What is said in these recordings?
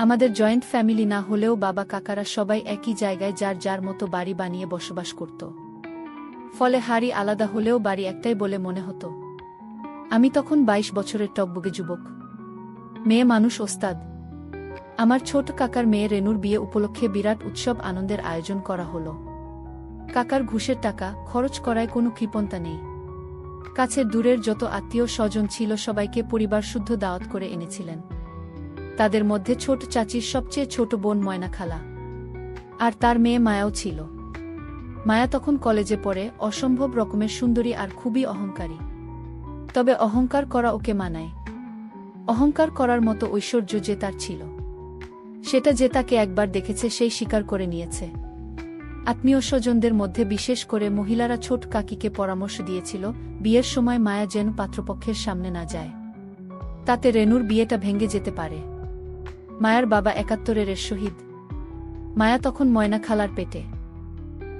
আমাদের joint family না হলেও বাবা কাকারা সবাই একই জায়গায় যার যার মতো বাড়ি বানিয়ে বসবাস করত। ফলে হাড়ি আলাদা হলেও বাড়ি একটাই বলে মনে হতো। আমি তখন ২২ বছরের টকবগে যুবক। মেয়ে মানুষ ওস্তাদ। আমার ছোট কাকার মেয়ে রেনুর বিয়ে উপলক্ষে বিরাট উৎসব আনন্দের আয়োজন করা হলো। কাকার ঘুষের টাকা, খরচ করায় কোনো কৃপণতা নেই। কাছের দূরের যত আত্মীয় স্বজন ছিল সবাইকে পরিবার শুদ্ধ দাওয়াত করে এনেছিলেন। তাদের মধ্যে ছোট চাচির সবচেয়ে ছোট বোন ময়না খালা আর তার মেয়ে মায়াও ছিল। মায়া তখন কলেজে পড়ে, অসম্ভব রকমের সুন্দরী আর খুবই অহংকারী। তবে অহংকার করা ওকে মানায়। অহংকার করার মতো ঐশ্বর্য যে তার ছিল। সেটা যে তাকে একবার দেখেছে সেই স্বীকার করে নিয়েছে। আত্মীয় স্বজনদের মধ্যে বিশেষ করে মহিলারা ছোট কাকিকে পরামর্শ দিয়েছিল, বিয়ের সময় মায়া যেন পাত্রপক্ষের সামনে না যায়। তাতে রেনুর বিয়েটা ভেঙে যেতে পারে। মায়ার বাবা একাত্তরের শহীদ। মায়া তখন ময়না খালার পেটে।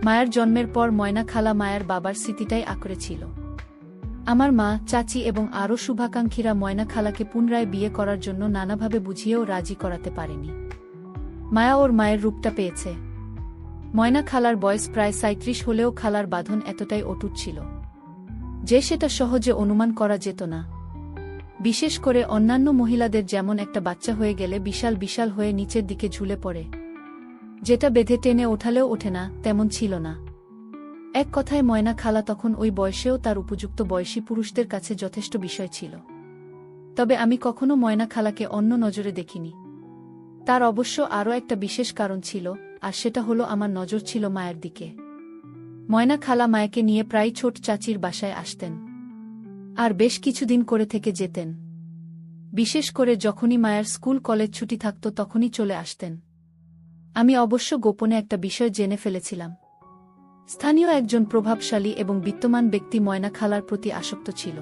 মায়ার জন্মের পর ময়না খালা মায়ার বাবার স্মৃতিটাই আঁকড়ে ছিল। আমার মা, চাচি এবং আরও শুভাকাঙ্ক্ষীরা ময়না খালাকে পুনরায় বিয়ে করার জন্য নানাভাবে বুঝিয়েও রাজি করাতে পারেনি। মায়া ওর মায়ের রূপটা পেয়েছে। ময়না খালার বয়স প্রায় সাঁত্রিশ হলেও খালার বাঁধন এতটাই অটুট ছিল। যে সেটা সহজে অনুমান করা যেত না। বিশেষ করে অন্যান্য মহিলাদের যেমন একটা বাচ্চা হয়ে গেলে বিশাল বিশাল হয়ে নিচের দিকে ঝুলে পড়ে। যেটা বেঁধে টেনে ওঠালেও ওঠে না, তেমন ছিল না। এক কথায় ময়না খালা তখন ওই বয়সেও তার উপযুক্ত বয়সী পুরুষদের কাছে যথেষ্ট বিষয় ছিল। তবে আমি কখনো ময়না খালাকে অন্য নজরে দেখিনি। তার অবশ্য আরও একটা বিশেষ কারণ ছিল, আর সেটা হলো আমার নজর ছিল মায়ের দিকে। ময়না খালা মায়াকে নিয়ে প্রায় ছোট চাচির বাসায় আসতেন। আর বেশ কিছুদিন করে থেকে যেতেন। বিশেষ করে যখনই মায়ের স্কুল কলেজ ছুটি থাকত তখনই চলে আসতেন। আমি অবশ্য গোপনে একটা বিষয় জেনে ফেলেছিলাম। স্থানীয় একজন প্রভাবশালী এবং বিত্তমান ব্যক্তি ময়না খালার প্রতি আসক্ত ছিল।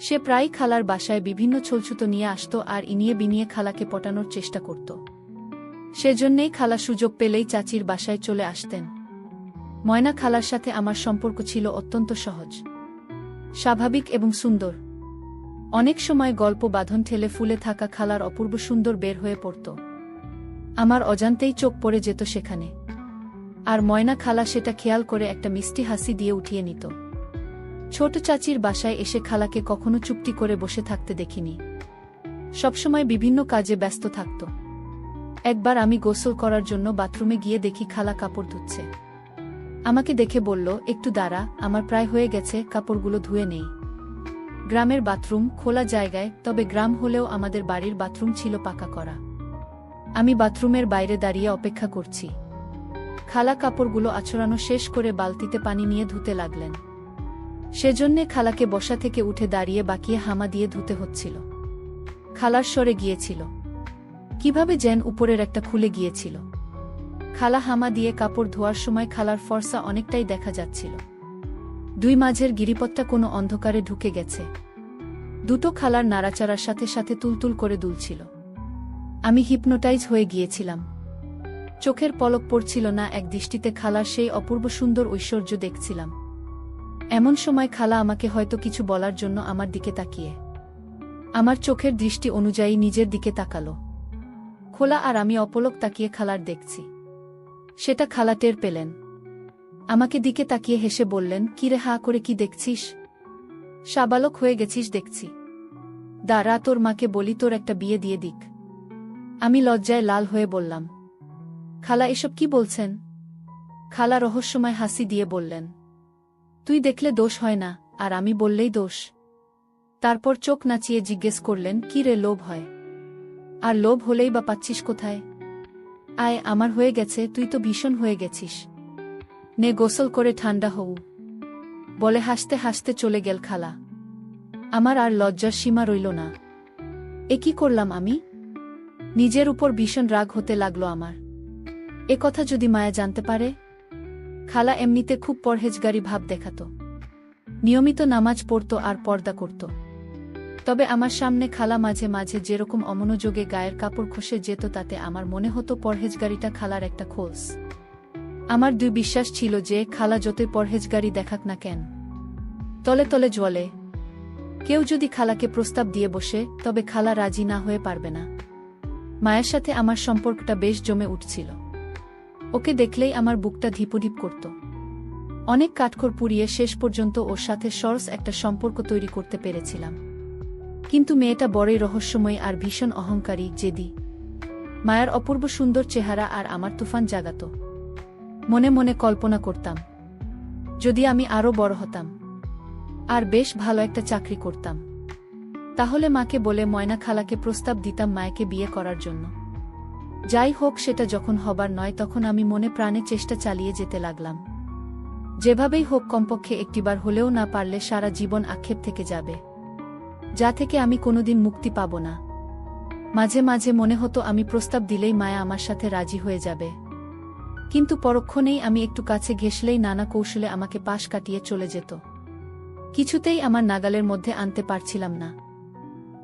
সে প্রায়ই খালার বাসায় বিভিন্ন ছলছুতো নিয়ে আসত আর ইনিয়ে বিনিয়ে খালাকে পটানোর চেষ্টা করত। সেজন্যেই খালা সুযোগ পেলেই চাচির বাসায় চলে আসতেন। ময়না খালার সাথে আমার সম্পর্ক ছিল অত্যন্ত সহজ। স্বাভাবিক এবং সুন্দর। অনেক সময় গল্প বাঁধন ঠেলে ফুলে থাকা খালার অপূর্ব সুন্দর বের হয়ে পড়ত। আমার অজান্তেই চোখ পড়ে যেত সেখানে। আর ময়না খালা সেটা খেয়াল করে একটা মিষ্টি হাসি দিয়ে উঠিয়ে নিত। ছোট চাচির বাসায় এসে খালাকে কখনো চুপটি করে বসে থাকতে দেখিনি। সবসময় বিভিন্ন কাজে ব্যস্ত থাকত। একবার আমি গোসল করার জন্য বাথরুমে গিয়ে দেখি খালা কাপড় ধুচ্ছে। আমাকে দেখে বলল, একটু দাঁড়া, আমার প্রায় হয়ে গেছে, কাপড়গুলো ধুয়ে নেই। গ্রামের বাথরুম খোলা জায়গায়, তবে গ্রাম হলেও আমাদের বাড়ির বাথরুম ছিল পাকা করা। আমি বাথরুমের বাইরে দাঁড়িয়ে অপেক্ষা করছি। খালা কাপড়গুলো আছড়ানো শেষ করে বালতিতে পানি নিয়ে ধুতে লাগলেন। সেজন্যে খালাকে বসা থেকে উঠে দাঁড়িয়ে বাকিয়ে হামা দিয়ে ধুতে হচ্ছিল। খালার সরে গিয়েছিল, কীভাবে যেন উপরের একটা খুলে গিয়েছিল। খালা হামা দিয়ে কাপড় ধোয়ার সময় খালার ফর্সা অনেকটাই দেখা যাচ্ছিল। দুই মাঝের গিরিপথটা কোনো অন্ধকারে ঢুকে গেছে। দুটো খালার নাড়াচাড়ার সাথে সাথে তুলতুল করে দুলছিল। আমি হিপনোটাইজ হয়ে গিয়েছিলাম। চোখের পলক পড়ছিল না, এক দৃষ্টিতে খালার সেই অপূর্ব সুন্দর ঐশ্বর্য দেখছিলাম। এমন সময় খালা আমাকে হয়তো কিছু বলার জন্য আমার দিকে তাকিয়ে। আমার চোখের দৃষ্টি অনুযায়ী নিজের দিকে তাকালো। খোলা আর আমি অপলক তাকিয়ে খালার দেখছি। সেটা খালা টের পেলেন। আমাকে দিকে তাকিয়ে হেসে বললেন, কিরে হা করে কি দেখছিস? সাবালক হয়ে গেছিস, দেখছি। দাঁড়া, তোর মাকে বলি, তোর একটা বিয়ে দিয়ে দিক। আমি লজ্জায় লাল হয়ে বললাম, খালা, এসব কি বলছেন? খালা রহস্যময় হাসি দিয়ে বললেন, তুই দেখলে দোষ হয় না, আর আমি বললেই দোষ। তারপর চোখ নাচিয়ে জিজ্ঞেস করলেন, কি রে, লোভ হয়? আর লোভ হলেই বা পাচ্ছিস কোথায়? আয়, আমার হয়ে গেছে, তুই তো ভীষণ হয়ে গেছিস। নে গোসল করে ঠান্ডা হও। বলে হাসতে হাসতে চলে গেল খালা। আমার আর লজ্জার সীমা রইল না। এ কি করলাম আমি? নিজের উপর ভীষণ রাগ হতে লাগল আমার। এ কথা যদি মায়া জানতে পারে? খালা এমনিতে খুব পরহেজগারি ভাব দেখাত। নিয়মিত নামাজ পড়ত আর পর্দা করত। তবে আমার সামনে খালা মাঝে মাঝে যেরকম অমনোযোগে গায়ের কাপড় খসে যেত তাতে আমার মনে হতো পরহেজগারিটা খালার একটা খোলস। আমার দুই বিশ্বাস ছিল যে খালা যতই পরহেজগারি দেখাক না কেন। তলে তলে জলে কেউ যদি খালাকে প্রস্তাব দিয়ে বসে, তবে খালা রাজি না হয়ে পারবে না। মায়ের সাথে আমার সম্পর্কটা বেশ জমে উঠছিল। ওকে দেখলেই আমার বুকটা ধিপুধিপ করত। অনেক কাঠখড় পুড়িয়ে শেষ পর্যন্ত ওর সাথে সরস একটা সম্পর্ক তৈরি করতে পেরেছিলাম। কিন্তু মেয়েটা বড়ই রহস্যময় আর ভীষণ অহংকারী, জেদি। মায়ার অপূর্ব সুন্দর চেহারা আর আমার তুফান জাগাত। মনে মনে কল্পনা করতাম, যদি আমি আরও বড় হতাম, আর বেশ ভালো একটা চাকরি করতাম। তাহলে মাকে বলে ময়না খালাকে প্রস্তাব দিতাম মায়েকে বিয়ে করার জন্য। যাই হোক, সেটা যখন হবার নয়, তখন আমি মনে প্রাণে চেষ্টা চালিয়ে যেতে লাগলাম। যেভাবেই হোক, কমপক্ষে একটিবার হলেও না পারলে সারা জীবন আক্ষেপ থেকে যাবে। যা থেকে আমি কোনোদিন মুক্তি পাব না। মাঝে মাঝে মনে হতো আমি প্রস্তাব দিলেই মায়া আমার সাথে রাজি হয়ে যাবে। কিন্তু পরক্ষণেই আমি একটু কাছে ঘেসলেই নানা কৌশলে আমাকে পাশ কাটিয়ে চলে যেত। কিছুতেই আমার নাগালের মধ্যে আনতে পারছিলাম না।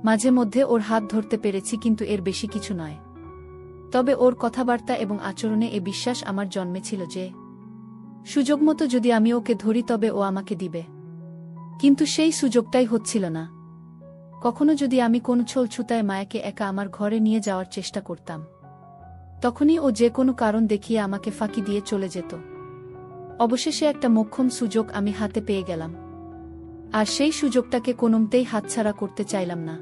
মাঝে মধ্যে ওর হাত ধরতে পেরেছি কিন্তু এর বেশি কিছু নয়। তবে ওর কথাবার্তা এবং আচরণে এ বিশ্বাস আমার জন্মেছিল যে সুযোগমতো যদি আমি ওকে ধরি তবে ও আমাকে দিবে। কিন্তু সেই সুযোগটাই হচ্ছিল না। কখনো যদি আমি কোন ছলছুতায় মায়াকে একা আমার ঘরে নিয়ে যাওয়ার চেষ্টা করতাম, তখনই ও যে কোনো কারণ দেখিয়ে আমাকে ফাঁকি দিয়ে চলে যেত। অবশেষে একটা মোক্ষম সুযোগ আমি হাতে পেয়ে গেলাম। আর সেই সুযোগটাকে কোনোমতেই হাতছাড়া করতে চাইলাম না।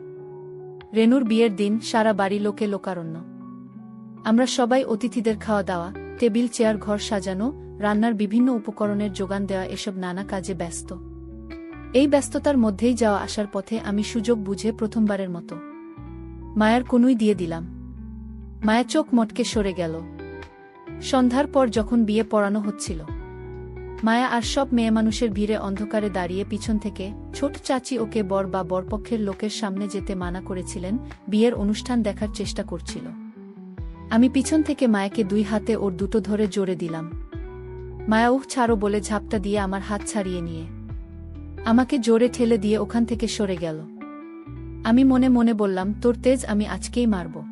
রেনুর বিয়ের দিন সারা বাড়ি লোকে লোকারণ্য। আমরা সবাই অতিথিদের খাওয়া দাওয়া, টেবিল, চেয়ার, ঘর সাজানো, রান্নার বিভিন্ন উপকরণের যোগান দেওয়া, এসব নানা কাজে ব্যস্ত। এই ব্যস্ততার মধ্যেই যাওয়া আসার পথে আমি সুযোগ বুঝে প্রথমবারের মতো। মায়ার কোনুই দিয়ে দিলাম। মায়া চোখ মটকে সরে গেল। সন্ধ্যার পর যখন বিয়ে পড়ানো হচ্ছিল, মায়া আর সব মেয়ে মানুষের ভিড়ে অন্ধকারে দাঁড়িয়ে পিছন থেকে ছোট চাচি ওকে বর বা বরপক্ষের লোকের সামনে যেতে মানা করেছিলেন, বিয়ের অনুষ্ঠান দেখার চেষ্টা করছিল। আমি পিছন থেকে মায়াকে দুই হাতে ওর দুটো ধরে জোরে দিলাম। মায়া, উহ, ছাড়ো, বলে ঝাপটা দিয়ে আমার হাত ছাড়িয়ে নিয়ে আমাকে জোরে ঠেলে দিয়ে ওখান থেকে সরে গেল। আমি মনে মনে বললাম, তোর তেজ আমি আজকেই মারব।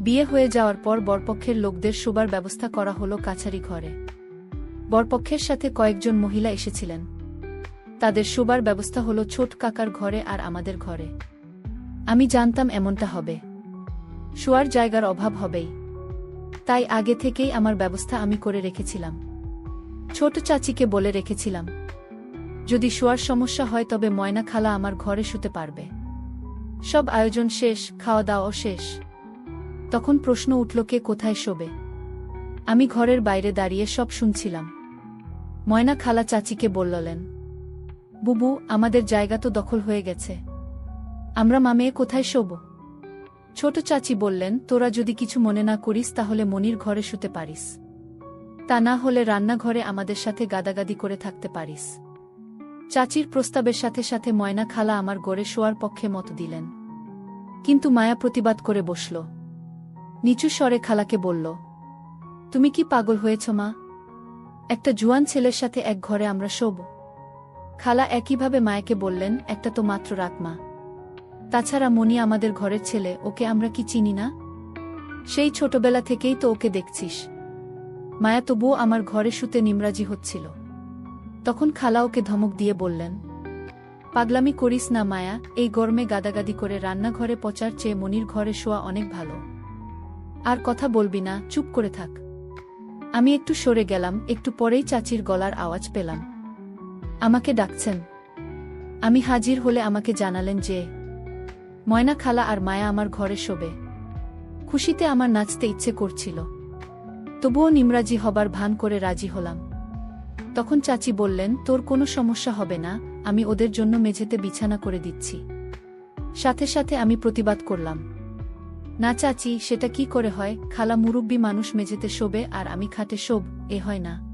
বিয়ে হয়ে যাওয়ার পর বরপক্ষের লোকদের শোবার ব্যবস্থা করা হলো কাছারি ঘরে। বরপক্ষের সাথে কয়েকজন মহিলা এসেছিলেন। তাদের শোবার ব্যবস্থা হলো ছোট কাকার ঘরে আর আমাদের ঘরে। আমি জানতাম এমনটা হবে। শোয়ার জায়গার অভাব হবেই। তাই আগে থেকেই আমার ব্যবস্থা আমি করে রেখেছিলাম। ছোট চাচিকে বলে রেখেছিলাম যদি শোয়ার সমস্যা হয় তবে ময়না খালা আমার ঘরে শুতে পারবে। সব আয়োজন শেষ খাওয়া দাওয়া শেষ। তখন প্রশ্ন উঠল, কে কোথায় শোবে? আমি ঘরের বাইরে দাঁড়িয়ে সব শুনছিলাম। ময়না খালা চাচিকে বললেন, বুবু, আমাদের জায়গা তো দখল হয়ে গেছে। আমরা মামেয়ে কোথায় শোব? ছোট চাচি বললেন, তোরা যদি কিছু মনে না করিস, তাহলে মনির ঘরে শুতে পারিস। তা না হলে রান্নাঘরে আমাদের সাথে গাদাগাদি করে থাকতে পারিস। চাচির প্রস্তাবের সাথে সাথে ময়না খালা আমার গড়ে শোয়ার পক্ষে মত দিলেন। কিন্তু মায়া প্রতিবাদ করে বসল। নিচু স্বরে খালাকে বলল, তুমি কি পাগল হয়েছ মা? একটা জুয়ান ছেলের সাথে এক ঘরে আমরা শোব। খালা একইভাবে মায়াকে বললেন, একটা তো মাত্র রাখ মা। তাছাড়া মনি আমাদের ঘরের ছেলে, ওকে আমরা কি চিনি না? সেই ছোটবেলা থেকেই তো ওকে দেখছিস। মায়া তবুও আমার ঘরে শুতে নিমরাজি হচ্ছিল। তখন খালা ওকে ধমক দিয়ে বললেন, পাগলামি করিস না মায়া, এই গরমে গাদাগাদি করে রান্নাঘরে পচার চেয়ে মনির ঘরে শোয়া অনেক ভালো। আর কথা বলবি না, চুপ করে থাক। আমি একটু সরে গেলাম, একটু পরেই চাচির গলার আওয়াজ পেলাম। আমাকে ডাকছেন। আমি হাজির হলে আমাকে জানালেন যে, ময়না খালা আর মায়া আমার ঘরে শোবে। খুশিতে আমার নাচতে ইচ্ছে করছিল। তবুও নিমরাজি হবার ভান করে রাজি হলাম। তখন চাচি বললেন, তোর কোনো সমস্যা হবে না, আমি ওদের জন্য মেঝেতে বিছানা করে দিচ্ছি। সাথে সাথে আমি প্রতিবাদ করলাম। না চাচি, সেটা কি করে হয়? খালা মুরব্বী মানুষ মেঝেতে শোবে আর আমি খাটে শোব, এ হয় না।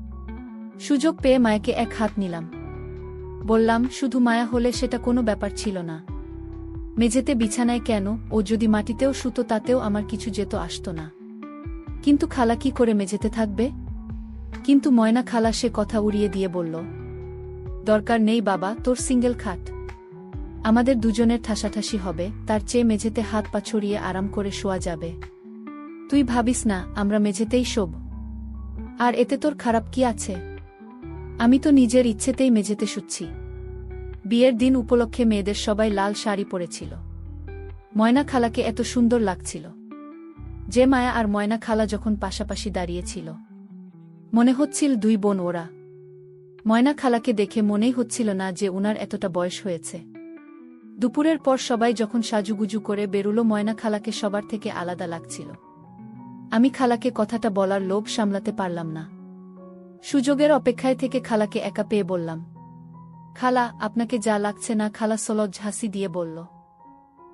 সুযোগ পেয়ে মায়াকে এক হাত নিলাম। বললাম, শুধু মায়া হলে সেটা কোনো ব্যাপার ছিল না। মেঝেতে বিছানায় কেন? ও যদি মাটিতেও শুতো তাতেও আমার কিছু যেত আসত না। কিন্তু খালা কি করে মেঝেতে থাকবে? কিন্তু ময়না খালা সে কথা উড়িয়ে দিয়ে বলল, দরকার নেই বাবা, তোর সিঙ্গেল খাট। আমাদের দুজনের ঠাসাঠাসি হবে, তার চেয়ে মেঝেতে হাত পা ছড়িয়ে আরাম করে শোয়া যাবে। তুই ভাবিস না, আমরা মেঝেতেই শোব। আর এতে তোর খারাপ কি আছে? আমি তো নিজের ইচ্ছেতেই মেঝেতে শুচ্ছি। বিয়ের দিন উপলক্ষে মেয়েদের সবাই লাল শাড়ি পরেছিল। ময়না খালাকে এত সুন্দর লাগছিল। যে মায়া আর ময়না খালা যখন পাশাপাশি দাঁড়িয়েছিল। মনে হচ্ছিল দুই বোন ওরা। ময়না খালাকে দেখে মনেই হচ্ছিল না যে উনার এতটা বয়স হয়েছে। দুপুরের পর সবাই যখন সাজুগুজু করে বেরুলো, ময়না খালাকে সবার থেকে আলাদা লাগছিল। আমি খালাকে কথাটা বলার লোভ সামলাতে পারলাম না। সুযোগের অপেক্ষায় থেকে খালাকে একা পেয়ে বললাম, খালা, আপনাকে যা লাগছে না, খালা সলজ হাসি দিয়ে বলল,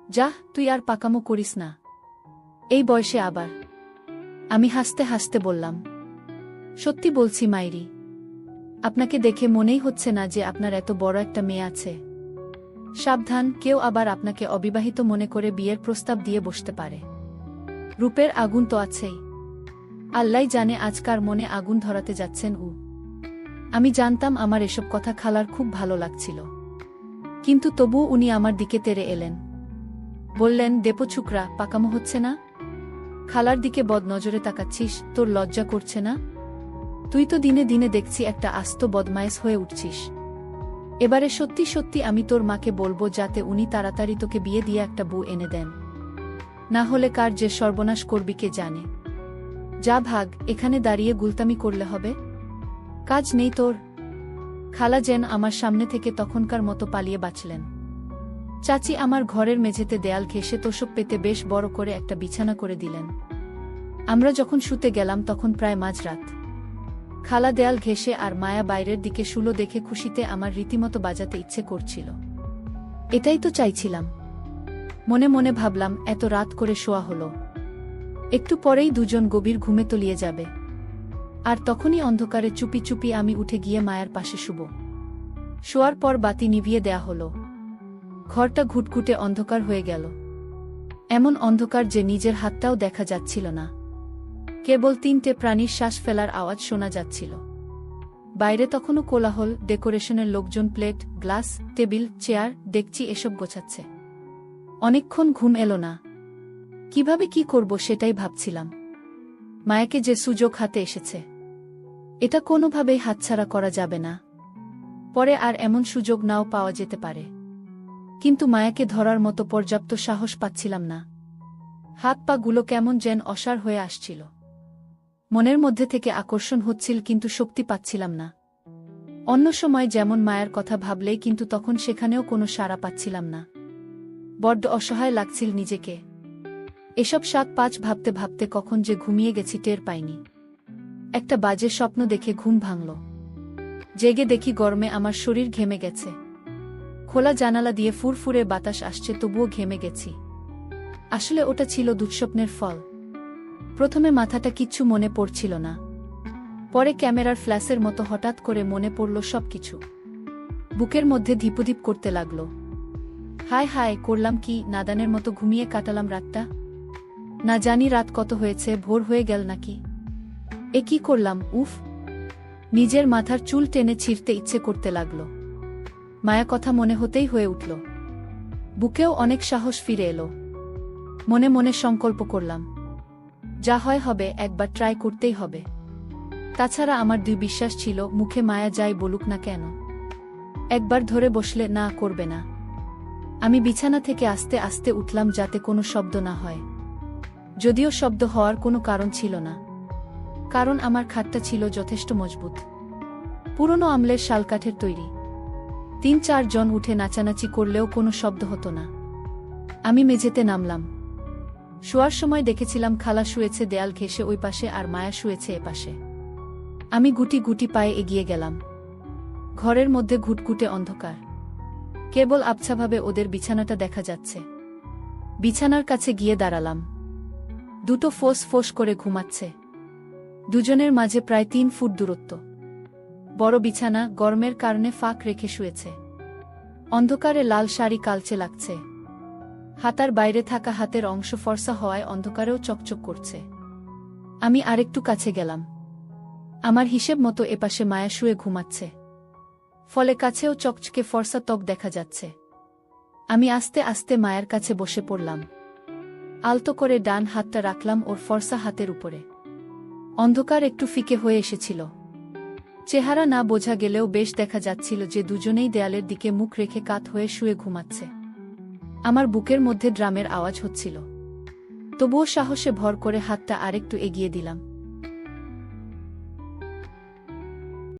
যা, তুই আর পাকামো করিস না। এই বয়সে আবার। আমি হাসতে হাসতে বললাম সত্যি বলছি, মাইরি। আপনাকে দেখে মনেই হচ্ছে না যে আপনার এত বড় একটা মেয়ে আছে। সাবধান, কেউ আবার আপনাকে অবিবাহিত মনে করে বিয়ের প্রস্তাব দিয়ে বসতে পারে। রূপের আগুন তো আছেই। আল্লাহ জানে আজকার মনে আগুন ধরাতে যাচ্ছেন উ। আমি জানতাম আমার এসব কথা খালার খুব ভালো লাগছিল। কিন্তু তবুও উনি আমার দিকে তেরে এলেন। বললেন, দেপো ছুকরা পাকামো হচ্ছে না? খালার দিকে বদ নজরে তাকাচ্ছিস, তোর লজ্জা করছে না? তুই তো দিনে দিনে দেখছি একটা আস্ত বদমায়েস হয়ে উঠছিস। এবারে সত্যি সত্যি আমি তোর মাকে বলব যাতে উনি তাড়াতাড়ি তোকে বিয়ে দিয়ে একটা বউ এনে দেন। না হলে কার যে সর্বনাশ করবি কে জানে। যা ভাগ, এখানে দাঁড়িয়ে গুলতামি করলে হবে? কাজ নেই তোর। খালা যেন আমার সামনে থেকে তখনকার মতো পালিয়ে বাঁচলেন। চাচি আমার ঘরের মেঝেতে দেয়াল ঘেঁষে তোষক পেতে বেশ বড় করে একটা বিছানা করে দিলেন। আমরা যখন শুতে গেলাম তখন প্রায় মাঝরাত। খালা দেয়াল ঘেঁষে আর মায়া বাইরের দিকে শুলো দেখে খুশিতে আমার রীতিমতো বাজাতে ইচ্ছে করছিল। এটাই তো চাইছিলাম। মনে মনে ভাবলাম, এত রাত করে শোয়া হলো। একটু পরেই দুজন গভীর ঘুমে তলিয়ে যাবে। আর তখনই অন্ধকারে চুপি চুপি আমি উঠে গিয়ে মায়ের পাশে শুব। শোয়ার পর বাতি নিভিয়ে দেয়া হলো। ঘরটা ঘুটঘুটে অন্ধকার হয়ে গেল। এমন অন্ধকার যে নিজের হাতটাও দেখা যাচ্ছিল না। কেবল তিনটে প্রাণীর শ্বাস ফেলার আওয়াজ শোনা যাচ্ছিল। বাইরে তখনও কোলাহল, ডেকোরেশনের লোকজন প্লেট, গ্লাস, টেবিল, চেয়ার, ডেকচি এসব গোছাচ্ছে। অনেকক্ষণ ঘুম এলো না। কীভাবে কি করব সেটাই ভাবছিলাম। মায়াকে যে সুযোগ হাতে এসেছে। এটা কোনোভাবেই হাতছাড়া করা যাবে না। পরে আর এমন সুযোগ নাও পাওয়া যেতে পারে। কিন্তু মায়াকে ধরার মতো পর্যাপ্ত সাহস পাচ্ছিলাম না। হাত পা গুলো কেমন যেন অসার হয়ে আসছিল। মনের মধ্যে থেকে আকর্ষণ হচ্ছিল কিন্তু শক্তি পাচ্ছিলাম না। অন্য সময় যেমন মায়ের কথা ভাবলেই কিন্তু তখন সেখানেও কোনো সাড়া পাচ্ছিলাম না। বড্ড অসহায় লাগছিল নিজেকে। এসব সাত পাঁচ ভাবতে ভাবতে কখন যে ঘুমিয়ে গেছি টের পাইনি। একটা বাজে স্বপ্ন দেখে ঘুম ভাঙল। জেগে দেখি গরমে আমার শরীর ঘেমে গেছে। খোলা জানালা দিয়ে ফুরফুরে বাতাস আসছে, তবুও ঘেমে গেছি। আসলে ওটা ছিল দুঃস্বপ্নের ফল। প্রথমে মাথাটা কিচ্ছু মনে পড়ছিল না। পরে ক্যামেরার ফ্ল্যাশের মতো হঠাৎ করে মনে পড়ল সব কিছু বুকের মধ্যে ধীপধীপ করতে লাগল। হায় হায়, করলাম কি? নাদানের মতো ঘুমিয়ে কাটালাম রাতটা? না জানি রাত কত হয়েছে, ভোর হয়ে গেল নাকি? এ কি করলাম? উফ! নিজের মাথার চুল টেনে ছিঁড়তে ইচ্ছে করতে লাগল। মায়া কথা মনে হতেই হয়ে উঠল। বুকেও অনেক সাহস ফিরে এলো। মনে মনে সংকল্প করলাম। যা হয় হবে, একবার ট্রাই করতেই হবে। তাছাড়া আমার দুই বিশ্বাস ছিল, মুখে মায়া যাই বলুক না কেন। একবার ধরে বসলে, না, করবে না। আমি বিছানা থেকে আস্তে আস্তে উঠলাম যাতে কোনো শব্দ না হয়। যদিও শব্দ হওয়ার কোনো কারণ ছিল না। কারণ আমার খাটটা ছিল যথেষ্ট মজবুত। পুরনো আমলের শালকাঠের তৈরি। তিন চারজন উঠে নাচানাচি করলেও কোনো শব্দ হতো না। আমি মেঝেতে নামলাম। শোয়ার সময় দেখেছিলাম খালা শুয়েছে দেয়াল ঘেঁষে ওই পাশে আর মায়া শুয়েছে এ পাশে। আমি গুটি গুটি পায়ে এগিয়ে গেলাম। ঘরের মধ্যে ঘুটঘুটে অন্ধকার। কেবল আবছাভাবে ওদের বিছানাটা দেখা যাচ্ছে। বিছানার কাছে গিয়ে দাঁড়ালাম। দুটো ফোস ফোস করে ঘুমাচ্ছে। দুজনের মাঝে প্রায় তিন ফুট দূরত্ব। বড় বিছানা গরমের কারণে ফাঁক রেখে শুয়েছে। অন্ধকারে লাল শাড়ি কালচে লাগছে। হাতার বাইরে থাকা হাতের অংশ ফর্সা হওয়ায় অন্ধকারেও চকচক করছে। আমি আরেকটু কাছে গেলাম। আমার হিসেব মতো এপাশে মায়া শুয়ে ঘুমাচ্ছে। ফলে কাছেও চকচকে ফর্সা ত্বক দেখা যাচ্ছে। আমি আস্তে আস্তে মায়ের কাছে বসে পড়লাম। আলতো করে ডান হাতটা রাখলাম ওর ফর্সা হাতের উপরে। অন্ধকার একটু ফিকে হয়ে এসেছিল। চেহারা না বোঝা গেলেও বেশ দেখা যাচ্ছিল যে দুজনেই দেয়ালের দিকে মুখ রেখে কাত হয়ে শুয়ে ঘুমাচ্ছে। আমার বুকের মধ্যে ড্রামের আওয়াজ হচ্ছিল। তবুও সাহসে ভর করে হাতটা আরেকটু এগিয়ে দিলাম।